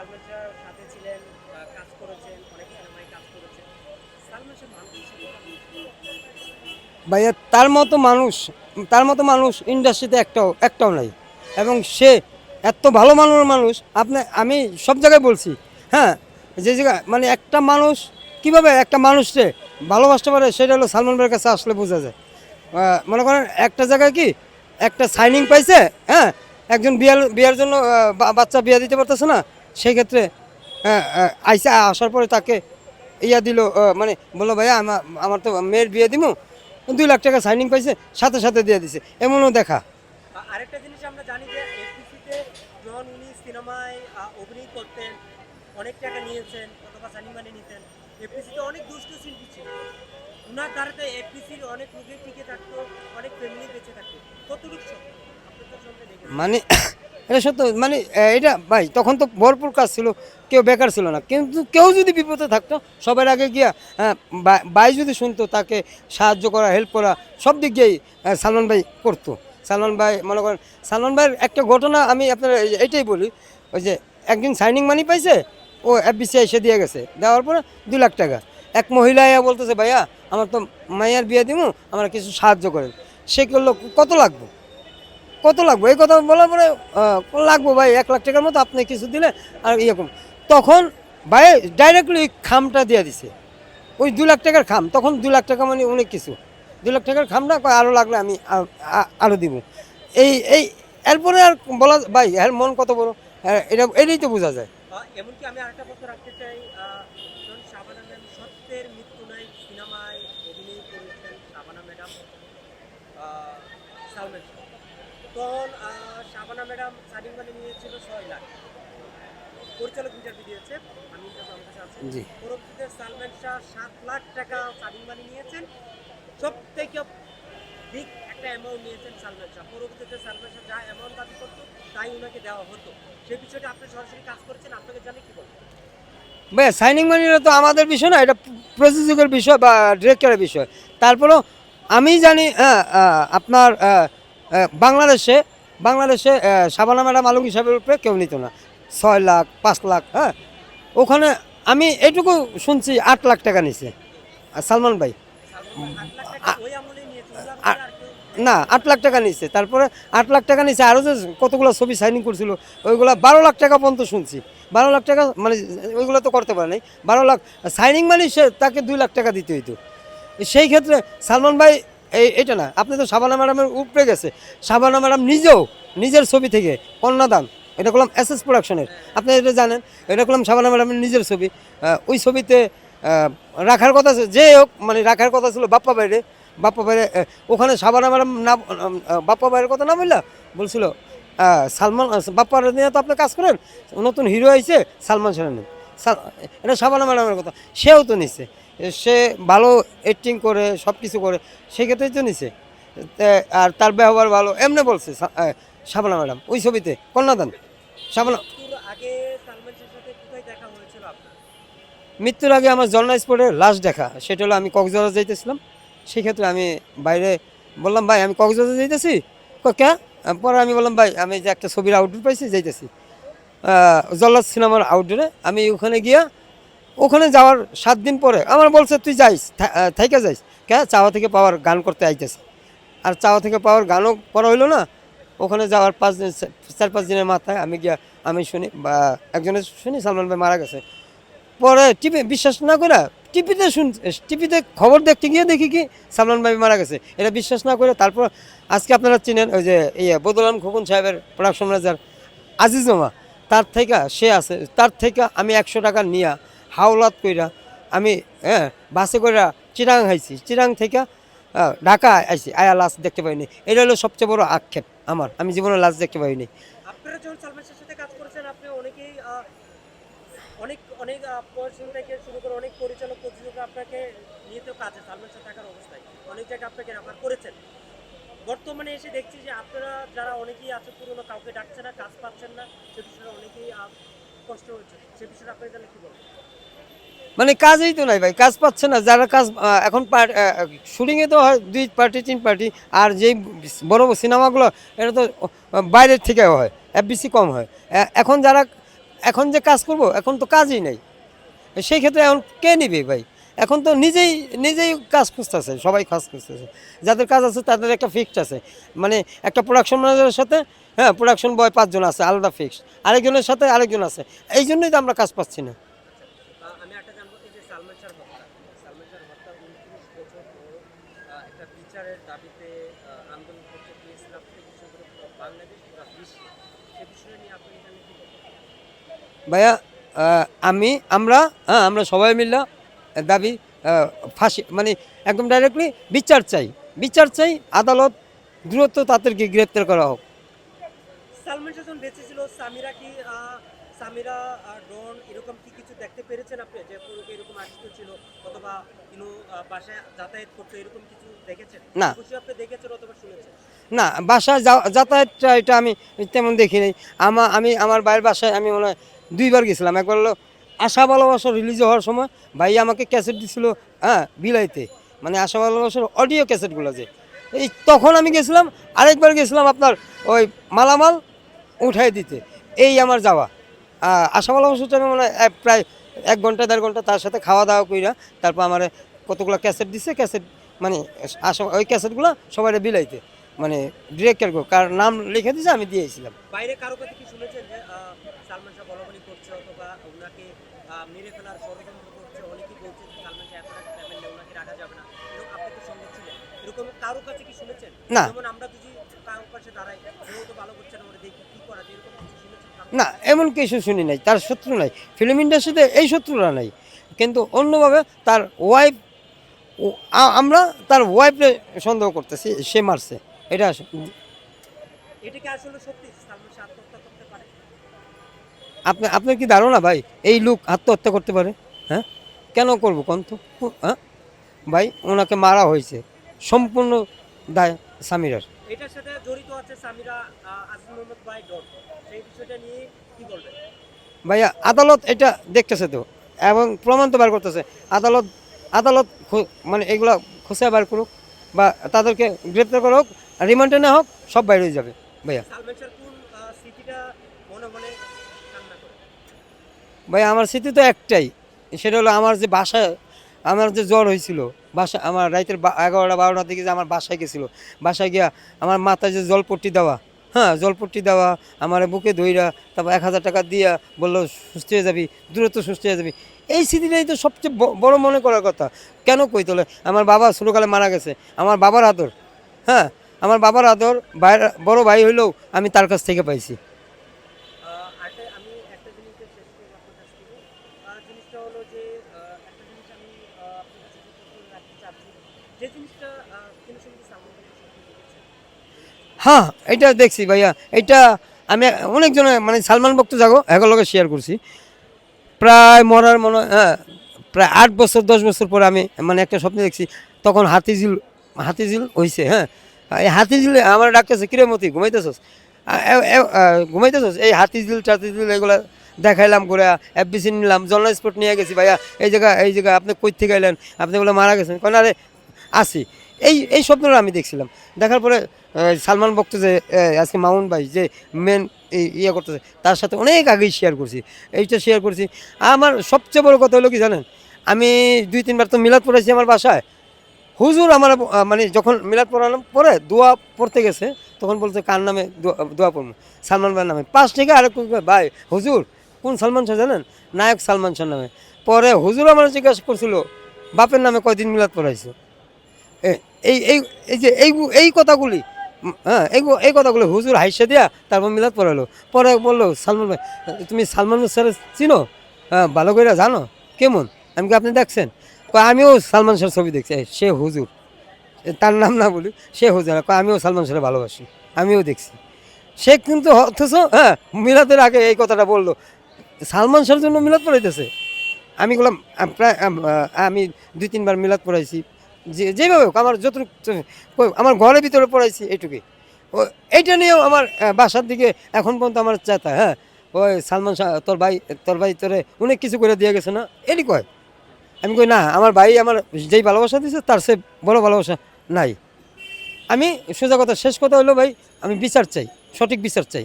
সাথে ছিলেন কাজ করেছেন, অনেক সিনেমায় কাজ করেছেন। মানুষ ভাইয়া, তার মতো মানুষ, তার মতো মানুষ ইন্ডাস্ট্রিতে একটাও একটাও নাই। এবং সে এত ভালো মানের মানুষ, আপনি, আমি সব জায়গায় বলছি হ্যাঁ যে জায়গায় মানে একটা মানুষ, কীভাবে একটা মানুষকে ভালোবাসতে পারে, সেটা হলো সালমান ভাইয়ের কাছে আসলে বোঝা যায়। মনে করেন, একটা জায়গায় কি, একটা সাইনিং পাইছে হ্যাঁ একজন বিয়ার বিয়ার জন্য বাচ্চা বিয়া দিতে পারতেছে না সেই ক্ষেত্রে হ্যাঁ, আইসা আসার পরে তাকে ইয়া দিল মানে বলল ভাইয়া আমার আমার তো মেয়ের বিয়ে দিমু দুই লাখ টাকা সাইনিং পাইছে সাথে সাথে দিয়ে দিছে এমনও দেখা। আরেকটা জিনিস আমরা জানি যে যখন উনি সিনেমায় অভিনয় করতেন অনেক টাকা নিয়েছেন অথবা সানিমানি নিতেন। অনেক দুষ্ট শিল্পী ছিল। উনার দ্বারাতে এফপিসির অনেক টিকে থাকতো অনেক ফ্যামিলি বেঁচে থাকতো। কতটুকু মানে এটা সত্য মানে এটা, ভাই, তখন তো ভরপুর কাজ ছিল, কেউ বেকার ছিল না। কিন্তু কেউ যদি বিপদে থাকতো, সবার আগে গিয়া ভাই যদি শুনতো, তাকে সাহায্য করা হেল্প করা, সব দিক দিয়েই সালমান ভাই করতো। সালমান ভাই, মনে করেন, সালমান ভাইয়ের একটা ঘটনা আমি আপনার এইটাই বলি, ওই যে, একদিন সাইনিং মানি পাইছে, ও এফবিসি এসে দিয়ে গেছে। দেওয়ার পরে দু লাখ টাকা। এক মহিলা বলতেছে, ভাইয়া, আমার তো মাইয়ার বিয়ে দিব আমার কিছু সাহায্য করেন। সে করল, কত লাগবে? কত লাগবে? এই কথা বলার পরে লাগবো ভাই এক লাখ টাকার মতো আপনি কিছু দিলে আর এরকম তখন ভাই ডাইরেক্টলি খামটা দিয়ে দিছে। ওই দু লাখ টাকার খাম তখন দু লাখ টাকা মানে অনেক কিছু। দু লাখ টাকার খামটা আরও লাগলে আমি আরও দিব। এই এই এরপরে আর বলা ভাই এর মন কত বড়? হ্যাঁ, এটা এটাই তো বোঝা যায়। এমনকি আমি আরেকটা প্রশ্ন রাখতে চাই সত্যের মৃত্যু নাই সিনেমায় অভিনয় করেছেন ম্যাডাম তখন শাবানা ম্যাডাম সাদিম মানে নিয়েছিল ছয় লাখ। পরিচালক ইন্টারভিউ দিয়েছে আমি ইন্টারভিউ আমার কাছে আছে। পরবর্তীতে সালমান শাহ সাত লাখ টাকা সাদিম মানে নিয়েছেন। সব থেকে বিগ একটা অ্যামাউন্ট নিয়েছেন সালমান শাহ। পরবর্তীতে সালমান শাহ যা অ্যামাউন্ট দাবি করতো তাই ওনাকে দেওয়া হতো। সেই বিষয়টা আপনি সরাসরি কাজ করেছেন আপনাকে জানে কি বলবেন? ভাই সাইনিং মানিটা তো আমাদের বিষয় না এটা প্রযোজকের বিষয় বা ডিরেক্টরের বিষয়। তারপরেও আমি জানি হ্যাঁ, আপনার বাংলাদেশে বাংলাদেশে সাবানা ম্যাডাম আলমগীর সাহেবের উপরে কেউ নিত না। ছয় লাখ পাঁচ লাখ হ্যাঁ? ওখানে আমি এটুকু শুনছি আট লাখ টাকা নিছে। আর সালমান ভাই। না আট লাখ টাকা নিচ্ছে তারপরে আট লাখ টাকা নিচ্ছে আরও যে কতগুলো ছবি সাইনিং করছিল ওইগুলো বারো লাখ টাকা পর্যন্ত শুনছি। বারো লাখ টাকা মানে ওইগুলো তো করতে পারে নাই। বারো লাখ সাইনিং মানে সে তাকে দুই লাখ টাকা দিতে হইতো। সেই ক্ষেত্রে সালমান ভাই এই এটা না, আপনি তো শাবানা ম্যাডামের উপরে গেছে। শাবানা ম্যাডাম নিজেও, নিজের ছবি থেকে কন্যাদান এটা করলাম এস এস প্রোডাকশনের আপনি এটা জানেন, এটা করলাম শাবানা ম্যাডামের নিজের ছবি। ওই ছবিতে রাখার কথা যে হোক মানে রাখার কথা ছিল বাপ্পা বাইরে বাপ্পা বাইরে ওখানে শাবানা ম্যাডাম না বাপ্পা বাইরের কথা না বললা? বলছিল সালমান বাপ্পার নিয়ে তো আপনি কাজ করেন, নতুন হিরো আইছে সালমান সাল- এটা শাবানা ম্যাডামের কথা, সেও তো নিছে। সে ভালো অ্যাক্টিং করে সব কিছু করে সেক্ষেত্রেই তো নিছে। আর তার ব্যবহার ভালো এমনি বলছে শাবানা ম্যাডাম ওই ছবিতে কন্যাদান শাবানা। মৃত্যুর আগে আমার জলনা স্পটে লাস্ট দেখা সেটা হলো আমি কক্সবাজার যাইতেছিলাম। সেই ক্ষেত্রে আমি বাইরে বললাম ভাই আমি কক্সবাজার যাইতেছি? কয়, কে পরে আমি বললাম ভাই আমি যে একটা ছবির আউটডোর পাইছি যাইতেছি। জল্লাদ সিনেমার আউটডোরে আমি ওখানে গিয়া ওখানে যাওয়ার সাত দিন পরে আমার বলছে তুই যাইস থা- আহ, যাইস। কে? চাওয়া থেকে পাওয়ার গান করতে আইতেছে। আর চাওয়া থেকে পাওয়ার গানও করা হইল না। ওখানে যাওয়ার পাঁচ দিন চার পাঁচ দিনের মাথায় আমি গিয়া আমি শুনি বা একজনের শুনি সালমান ভাই মারা গেছে। পরে টিভি বিশ্বাস না করে টিভিতে শুন টিভিতে খবর দেখতে গিয়ে দেখি কি সালমান ভাই মারা গেছে। এটা বিশ্বাস না করে তারপর আজকে আপনারা চিনেন ওই যে ইয়ে বদলাম খোকন সাহেবের প্রোডাকশন ম্যানেজার আজিজ তার থেকে সে আছে তার থেকে আমি একশো টাকা নিয়া হাওলাত কইরা আমি হ্যাঁ বাসে কইরা চিরাং হাইছি। চিরাং থেকে ঢাকা আইছি। আয়া লাশ দেখতে পাইনি। এটা হলো সবচেয়ে বড় আক্ষেপ আমার। আমি জীবনে লাশ দেখতে পাইনি। আপনারা যখন সাথে কাজ আপনি অনেকেই অনেক অনেক শুরু করে অনেক পরিচালক আপনাকে নিয়ে তো কাজে থাকার অবস্থায় অনেক জায়গায় আপনাকে করেছেন। বর্তমানে এসে দেখছি যে আপনারা যারা অনেকেই আছে, পুরনো কাউকে ডাকছে না, কাজ পাচ্ছেন না, সে বিষয়ে অনেকেই কষ্ট হচ্ছে। সে বিষয়ে আপনার জানলে কি বলবেন? মানে কাজই তো নাই ভাই, কাজ পাচ্ছে না। যারা কাজ এখন শুটিংয়ে তো হয়, দুই পার্টি তিন পার্টি আর যেই বড় বড় সিনেমাগুলো, এটা তো বাইরের থেকে হয় এফবিসি কম হয়। এখন যারা, এখন যে কাজ করব, এখন তো কাজই নেই। সেই ক্ষেত্রে এখন কে নিবে ভাই? এখন তো নিজেই নিজেই কাজ খুঁজতেছে, সবাই কাজ খুঁজতেছে। যাদের কাজ আছে, তাদের একটা ফিক্সড আছে। মানে একটা প্রোডাকশন ম্যানেজারের সাথে হ্যাঁ প্রোডাকশন বয় পাঁচজন আছে, আলাদা ফিক্সড আরেকজনের সাথে আরেকজন আছে। এই জন্যই তো আমরা কাজ পাচ্ছি না। আমি একটা জানব এই যে সালমান শাহ হত্যা। সালমান শাহ হত্যা উনত্রিশ বছর পর একটা বিচারের দাবিতে আন্দোলন করছে ক্লাব থেকে শুরু করে বাংলাদেশ পুরো বিশ্ব। সে বিষয়ে নিয়ে আপনি এখানে কি ভাইয়া আমি আমরা হ্যাঁ আমরা সবাই মিলে দাবি ফাঁসি মানে একদম ডাইরেক্টলি বিচার চাই। বিচার চাই আদালত দ্রুত তাদেরকে গ্রেপ্তার করা হোক। সালমান বেঁচে ছিল সামিরা কি সামিরা ডন এরকম কি দেখতে পেরেছেন আপনি যে পুরো এরকম আসিত ছিল অথবা ইনু বাসায় যাতায়াত করতো এরকম কিছু দেখেছেন? না। আপনি দেখেছেন অথবা শুনেছেন? না বাসায় যাতায়াতটা এটা আমি তেমন দেখি নাই। আমা আমি আমার বাইরের বাসায় আমি মনে হয় দুইবার গেছিলাম। একবার হলো আশা ভালোবাসা রিলিজ হওয়ার সময় ভাই আমাকে ক্যাসেট দিছিল হ্যাঁ বিলাইতে। মানে আশা ভালোবাসার অডিও ক্যাসেটগুলো যে। এই তখন আমি গেছিলাম আরেকবার গেছিলাম আপনার ওই মালামাল উঠাই দিতে। এই আমার যাওয়া। আশা ভালোবাসাটা আমি মনে প্রায় এক ঘণ্টা দেড় ঘণ্টা তার সাথে খাওয়া দাওয়া কইরা তারপর আমার কতগুলো ক্যাসেট দিছে ক্যাসেট মানে আশা ওই ক্যাসেটগুলো সবাই বিলাইতে মানে ডিরেক্টর কার নাম লিখে দিয়েছে আমি দিয়েছিলাম বাইরে কারও কাছে কি শুনেছেন যে সালমান শাহ বলাবলি করছে অথবা ওনাকে মেরে ফেলার ষড়যন্ত্র করছে অনেকেই বলছে সালমান শাহ এত একটা ফ্যামিলি ওনাকে রাখা যাবে না এরকম আপনি তো সঙ্গে ছিলেন এরকম কারও কাছে কি শুনেছেন না। যেমন আমরা যদি কারও পাশে দাঁড়াই কেউ তো ভালো করছে না ওরা দেখি কি করা যায় এরকম কিছু? না এমন কিছু শুনি নাই তার শত্রু নাই। ফিল্ম ইন্ডাস্ট্রিতে এই শত্রুরা নাই। কিন্তু অন্যভাবে তার ওয়াইফ আমরা তার ওয়াইফে সন্দেহ করতেছি সে মারছে। এটা আপনি আপনার কি ধারণা ভাই? এই লোক আত্মহত্যা করতে পারে? হ্যাঁ? কেন করব কোন তো হ্যাঁ? ভাই ওনাকে মারা হয়েছে। সম্পূর্ণ দায় সামিরার এটার সাথে জড়িত আছে সামিরা আজিজ মোহাম্মদ ভাই ডন সেই বিষয়টা নিয়ে কি বলবেন? ভাইয়া আদালত এটা দেখতেছে তো এবং প্রমাণ তো বার করতেছে। আদালত আদালত মানে এগুলো খোঁজা বার করুক বা তাদেরকে গ্রেপ্তার করা হোক রিমান্ডে না হোক সব বাইরে হয়ে যাবে ভাইয়া। ভাইয়া আমার স্মৃতি তো একটাই সেটা হলো আমার যে বাসায় আমার যে জ্বর হয়েছিল বাসা, আমার রাতের বা- এগারোটা, বারোটার দিকে যে আমার বাসায় গেছিল। বাসায় গিয়া আমার মাথায় যে জলপট্টি দেওয়া হ্যাঁ জলপট্টি দেওয়া, আমার বুকে ধইরা, তারপর এক হাজার টাকা দিয়া বলল, সুস্থ হয়ে যাবি দূরত্ব সুস্থ হয়ে যাবি। এই স্মৃতিটাই তো সবচেয়ে বড় মনে করার কথা। কেন কই তোলে আমার বাবা ছোটোকালে মারা গেছে। আমার বাবার আদর হ্যাঁ আমার বাবার আদর বাইরে বড় ভাই হইলেও আমি তার কাছ থেকে পাইছি আহ, আরেকটা আমি একটা জিনিসের শেষ করব আপনার কাছ থেকে আহ, জিনিসটা হলো যে আহ, একটা জিনিস আমি আহ, আপনার কাছে যে প্রশ্ন রাখতে চাচ্ছি যে জিনিসটা আহ, কোনো সঙ্গে সালমান খানের সঙ্গে দেখেছেন হ্যাঁ এটা দেখছি ভাইয়া। এটা আমি অনেকজনে মানে সালমান ভক্ত যাগো এগুলোকে শেয়ার করছি। প্রায় মরার মনে হয়, প্রায় আট বছর দশ বছর পরে আমি মানে একটা স্বপ্ন দেখছি তখন হাতিঝিল হাতিঝিল হয়েছে হ্যাঁ। এই হাতিঝিলে আমার ডাকতেছে কিরে মতি ঘুমাইতেছস? ঘুমাইতেছস? এই হাতিঝিল টাতিঝিল এগুলো দেখাইলাম করে এফবিসি নিলাম জল স্পট নিয়ে গেছি ভাইয়া। এই জায়গা এই জায়গা আপনি কই থেকে এলেন? আপনি বলে মারা গেছেন। কেন আরে আসি এই এই স্বপ্নটা আমি দেখছিলাম। দেখার পরে সালমান ভক্ত যে আজকে মামুন ভাই যে মেন ইয়ে করতেছে, তার সাথে অনেক আগেই শেয়ার করছি। এইটা শেয়ার করছি। আমার সবচেয়ে বড় কথা হলো কি জানেন? আমি দুই, তিনবার তো মিলাদ পড়েছি আমার বাসায়। হুজুর আমার মানে যখন মিলাদ পড়ালাম, পরে দোয়া পড়তে গেছে, তখন বলছে, কার নামে দোয়া- পড়ব? সালমান ভাইয়ের নামে। পাঁচ থেকে আরেক ভাই, হুজুর, কোন সালমান শাহ জানেন? নায়ক সালমান শাহ নামে। পরে হুজুর আমার জিজ্ঞাসা করছিল, বাপের নামে কয়দিন মিলাদ পড়াইছো? এই এই এই যে, এই এই কথাগুলি হ্যাঁ এই এই কথাগুলো হুজুর হাইসা দিয়া তারপর মিলাদ পড়ালো পরে বলল, সালমান ভাই, তুমি সালমান স্যার চিনো? হ্যাঁ ভালো করে জানো। কেমন? আমি কি আপনি দেখছেন? আমিও সালমান শাহর ছবি দেখছি। সে হুজুর। তার নাম না বলি, সে হুজুর। আমিও সালমান শাহরে ভালোবাসি। আমিও দেখছি। সে কিন্তু অথচ হ্যাঁ মিলাদের আগে এই কথাটা বলল। সালমান শাহর জন্য মিলাদ পড়াইতেছে। আমি বললাম প্রায় আমি দুই, তিনবার মিলাদ পড়াইছি। যে, যেভাবে হোক, আমার যতটুকু আমার ঘরের ভিতরে পড়াইছি এইটুকুই ও, এইটা নিয়েও আমার বাসার দিকে এখন পর্যন্ত আমার চাতা হ্যাঁ? ওই সালমান শাহ, তোর ভাই তোর ভাই তোরে অনেক কিছু করে দিয়ে গেছে না? এটি কয়? আমি কই, না, আমার ভাই আমার যেই ভালোবাসা দিয়েছে তার সে বড় ভালোবাসা নাই। আমি সোজা কথা, শেষ কথা হলো ভাই, আমি বিচার চাই, সঠিক বিচার চাই।